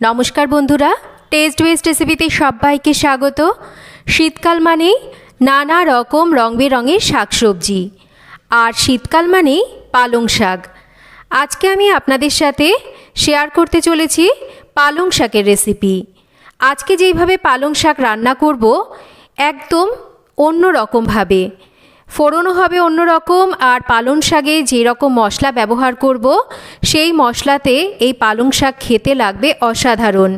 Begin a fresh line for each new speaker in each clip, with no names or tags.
নমস্কার বন্ধুরা test West রেসিপিতে সবাইকে স্বাগত। শীতকাল মানেই নানা রকম রং বেরঙের শাকসবজি, আর শীতকাল মানেই পালং শাক। আজকে আমি আপনাদের সাথে শেয়ার করতে চলেছি পালং শাকের রেসিপি আজকে যেইভাবে পালং শাক রান্না করব, একদম অন্য রকমভাবে ফোড়নও হবে অন্যরকম আর পালং শাকে যেরকম মশলা ব্যবহার করব, সেই মশলাতে এই পালং শাক খেতে লাগবে অসাধারণ।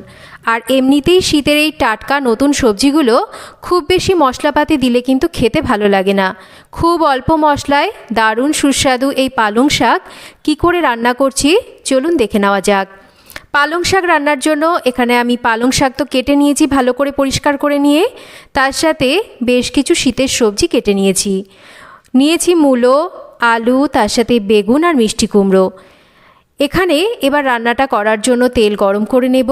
আর এমনিতেই শীতের এই টাটকা নতুন সবজিগুলো খুব বেশি মশলাপাতি দিলে কিন্তু খেতে ভালো লাগে না। খুব অল্প মশলায় দারুণ সুস্বাদু এই পালং শাক। কী করে রান্না করছি? চলুন দেখে নেওয়া যাক। পালং শাক রান্নার জন্য এখানে আমি পালং শাক তো কেটে নিয়েছি, ভালো করে পরিষ্কার করে নিয়ে। তার সাথে বেশ কিছু শীতের সবজি কেটে নিয়েছি। নিয়েছি মূলো, আলু, তার সাথে বেগুন আর মিষ্টি কুমড়ো। এখানে এবার রান্নাটা করার জন্য তেল গরম করে নেব।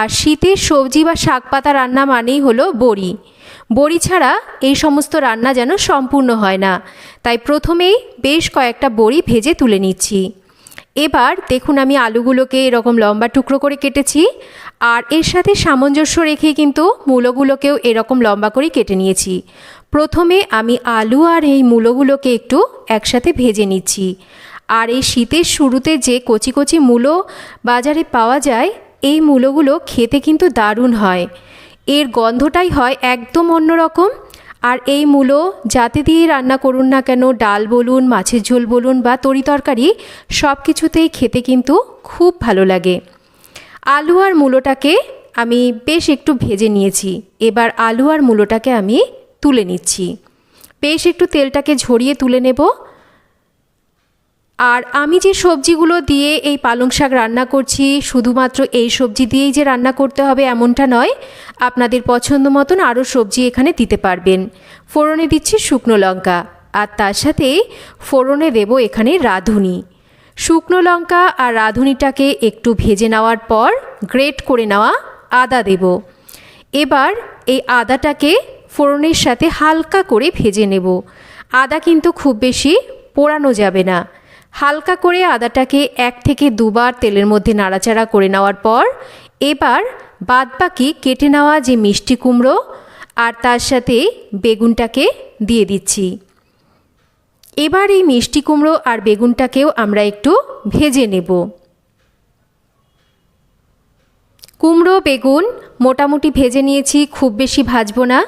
আর শীতের সবজি বা শাক পাতা রান্না মানেই হলো বড়ি। বড়ি ছাড়া এই সমস্ত রান্না যেন সম্পূর্ণ হয় না। তাই প্রথমেই বেশ কয়েকটা বড়ি ভেজে তুলে নিচ্ছি। এবার দেখুন আমি আলুগুলোকে এরকম লম্বা টুকরো করে কেটেছি, আর এর সাথে সামঞ্জস্য রেখে কিন্তু মূলোগুলোকেও এরকম লম্বা করে কেটে নিয়েছি। প্রথমে আমি আলু আর এই মূলোগুলোকে একটু একসাথে ভেজে নিচ্ছি। আর এই শীতের শুরুতে যে কচি কচি মূলো বাজারে পাওয়া যায়, এই মূলোগুলো খেতে কিন্তু দারুণ হয়। এর গন্ধটাই হয় একদম অন্যরকম আর এই মূলো যাতে দিয়ে রান্না করুন না কেন, ডাল বলুন, মাছের ঝোল বলুন বা তরি তরকারি, সব কিছুতেই খেতে কিন্তু খুব ভালো লাগে। আলু আর মূলোটাকে আমি বেশ একটু ভেজে নিয়েছি। এবার আলু আর মূলোটাকে আমি তুলে নিচ্ছি। বেশ একটু তেলটাকে ঝরিয়ে তুলে নেব। আর আমি যে সবজিগুলো দিয়ে এই পালং শাক রান্না করছি, শুধুমাত্র এই সবজি দিয়েই যে রান্না করতে হবে এমনটা নয়, আপনাদের পছন্দ মতন আরও সবজি এখানে দিতে পারবেন। ফোড়নে দিচ্ছি শুকনো লঙ্কা, আর তার সাথে ফোড়নে দেব এখানে রাঁধুনি। শুকনো লঙ্কা আর রাঁধুনিটাকে একটু ভেজে নেওয়ার পর গ্রেট করে নেওয়া আদা দেব। এবার এই আদাটাকে ফোড়নের সাথে হালকা করে ভেজে নেব। আদা কিন্তু খুব বেশি পোড়ানো যাবে না। হালকা করে আদাটাকে এক থেকে দুবার তেলের মধ্যে নাড়াচাড়া করে নেওয়ার পর, এবার বাদবাকি কেটে নেওয়া যে মিষ্টি কুমড়ো আর তার সাথে বেগুনটাকে দিয়ে দিচ্ছি। এবার এই মিষ্টি কুমড়ো আর বেগুনটাকেও আমরা একটু ভেজে নেব। কুমড়ো, বেগুন মোটামুটি ভেজে নিয়েছি, খুব বেশি ভাজবো না,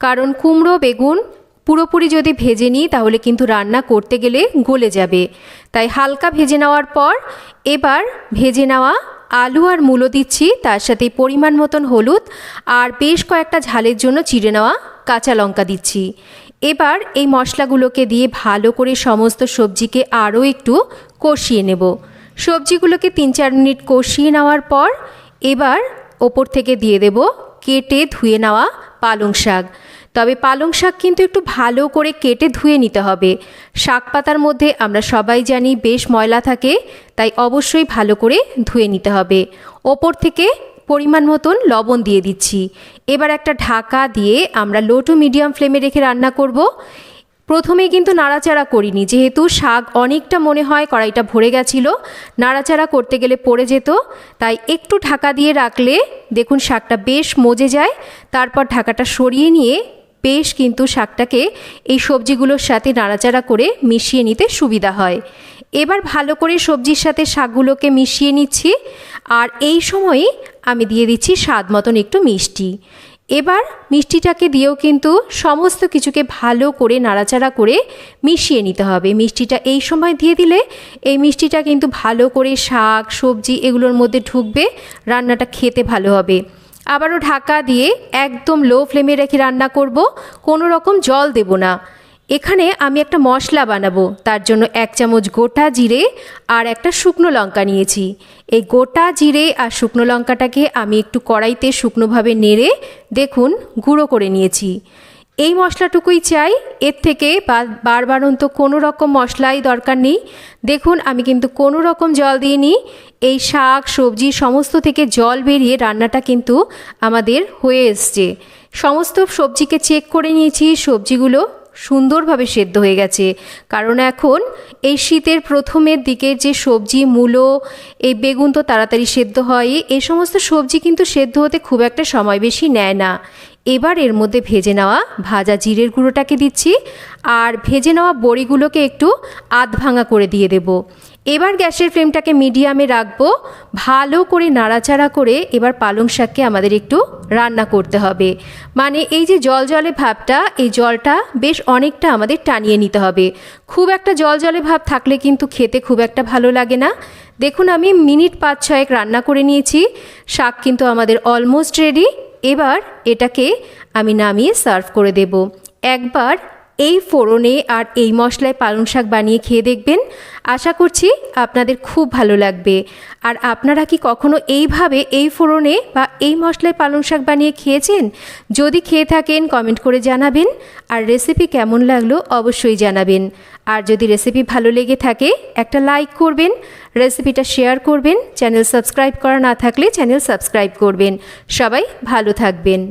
কারণ কুমড়ো, বেগুন পুরোপুরি যদি ভেজে নিই, তাহলে কিন্তু রান্না করতে গেলে গলে যাবে। তাই হালকা ভেজে নেওয়ার পর এবার ভেজে নেওয়া আলু আর মূলো দিচ্ছি, তার সাথে পরিমাণ মতন হলুদ আর বেশ কয়েকটা ঝালের জন্য চিড়ে নেওয়া কাঁচা লঙ্কা দিচ্ছি। এবার এই মশলাগুলোকে দিয়ে ভালো করে সমস্ত সবজিকে আরও একটু কষিয়ে নেব। সবজিগুলোকে তিন চার মিনিট কষিয়ে নেওয়ার পর এবার ওপর থেকে দিয়ে দেব কেটে ধুয়ে নেওয়া পালং শাক। তবে পালং শাক কিন্তু একটু ভালো করে কেটে ধুয়ে নিতে হবে। শাক পাতার মধ্যে আমরা সবাই জানি বেশ ময়লা থাকে, তাই অবশ্যই ভালো করে ধুয়ে নিতে হবে। ওপর থেকে পরিমাণ মতন লবণ দিয়ে দিচ্ছি। এবার একটা ঢাকা দিয়ে আমরা লো টু মিডিয়াম ফ্লেমে রেখে রান্না করব। প্রথমে কিন্তু নাড়াচাড়া করিনি, যেহেতু শাক অনেকটা মনে হয় কড়াইটা ভরে গেছিল, নাড়াচাড়া করতে গেলে পড়ে যেত। তাই একটু ঢাকা দিয়ে রাখলে দেখুন শাকটা বেশ মজে যায়, তারপর ঢাকাটা সরিয়ে নিয়ে বেশ কিন্তু শাকটাকে এই সবজিগুলোর সাথে নাড়াচাড়া করে মিশিয়ে নিতে সুবিধা হয়। এবার ভালো করে সবজির সাথে শাকগুলোকে মিশিয়ে নিচ্ছি আর এই সময়ই আমি দিয়ে দিচ্ছি স্বাদ মতন একটু মিষ্টি। এবার মিষ্টিটাকে দিয়েও কিন্তু সমস্ত কিছুকে ভালো করে নাড়াচাড়া করে মিশিয়ে নিতে হবে। মিষ্টিটা এই সময় দিয়ে দিলে এই মিষ্টিটা কিন্তু ভালো করে শাক, সবজি এগুলোর মধ্যে ঢুকবে, রান্নাটা খেতে ভালো হবে। আবারও ঢাকা দিয়ে একদম লো ফ্লেমে রেখে রান্না করব, কোনো রকম জল দেব না। এখানে আমি একটা মশলা বানাবো, তার জন্য এক চামচ গোটা জিরে আর একটা শুকনো লঙ্কা নিয়েছি। এই গোটা জিরে আর শুকনো লঙ্কাটাকে আমি একটু কড়াইতে শুকনোভাবে নেড়ে, দেখুন, গুঁড়ো করে নিয়েছি। এই মশলাটুকুই চাই। এর থেকে বারবারন্ত কোনো রকম মশলাই দরকার নেই। দেখুন, আমি কিন্তু কোনো রকম জল দিইনি। এই শাক, সবজি সমস্ত থেকে জল বেরিয়ে রান্নাটা কিন্তু আমাদের হয়ে এসছে। সমস্ত সবজিকে চেক করে নিয়েছি। সবজিগুলো সুন্দরভাবে সেদ্ধ হয়ে গেছে। কারণ এখন এই শীতের প্রথমের দিকের যে সবজি, মূলো, এই বেগুন তো তাড়াতাড়ি সেদ্ধ হয়। এই সমস্ত সবজি কিন্তু সেদ্ধ হতে খুব একটা সময় বেশি নেয় না। এবার এর মধ্যে ভেজে নেওয়া ভাজা জিরের গুঁড়োটাকে দিচ্ছি, আর ভেজে নেওয়া বড়িগুলোকে একটু আধ ভাঙা করে দিয়ে দেব। এবার গ্যাসের ফ্লেমটাকে মিডিয়ামে রাখব, ভালো করে নাড়াচাড়া করে এবার পালং শাককে আমাদের একটু রান্না করতে হবে। মানে এই যে জল জলে ভাবটা, এই জলটা বেশ অনেকটা আমাদের টানিয়ে নিতে হবে। খুব একটা জল জলে ভাব থাকলে কিন্তু খেতে খুব একটা ভালো লাগে না। দেখুন আমি মিনিট পাঁচ ছয়েক রান্না করে নিয়েছি, শাক কিন্তু আমাদের অলমোস্ট রেডি। এবার এটাকে আমি নামিয়ে সার্ভ করে দেব। একবার এই ফোড়নে আর এই মশলায় পালং শাক বানিয়ে খেয়ে দেখবেন। আশা করছি আপনাদের খুব ভালো লাগবে। আর আপনারা কি কখনো এইভাবে এই ফোড়নে বা এই মশলায় পালং শাক বানিয়ে খেয়েছেন? যদি খেয়ে থাকেন, কমেন্ট করে জানাবেন। আর রেসিপি কেমন লাগল অবশ্যই জানাবেন। আর যদি রেসিপি ভালো লেগে থাকে, একটা লাইক করবেন রেসিপিটা শেয়ার করবেন চ্যানেল সাবস্ক্রাইব করা না থাকলে চ্যানেল সাবস্ক্রাইব করবেন। সবাই ভালো থাকবেন।